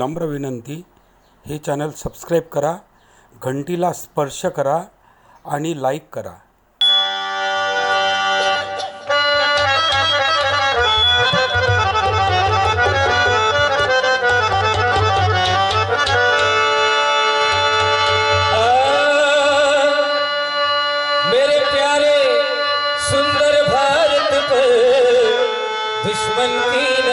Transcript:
नम्र विनंती हे channel subscribe करा घंटीला स्पर्श करा आणि लाईक करा. दुश्मन की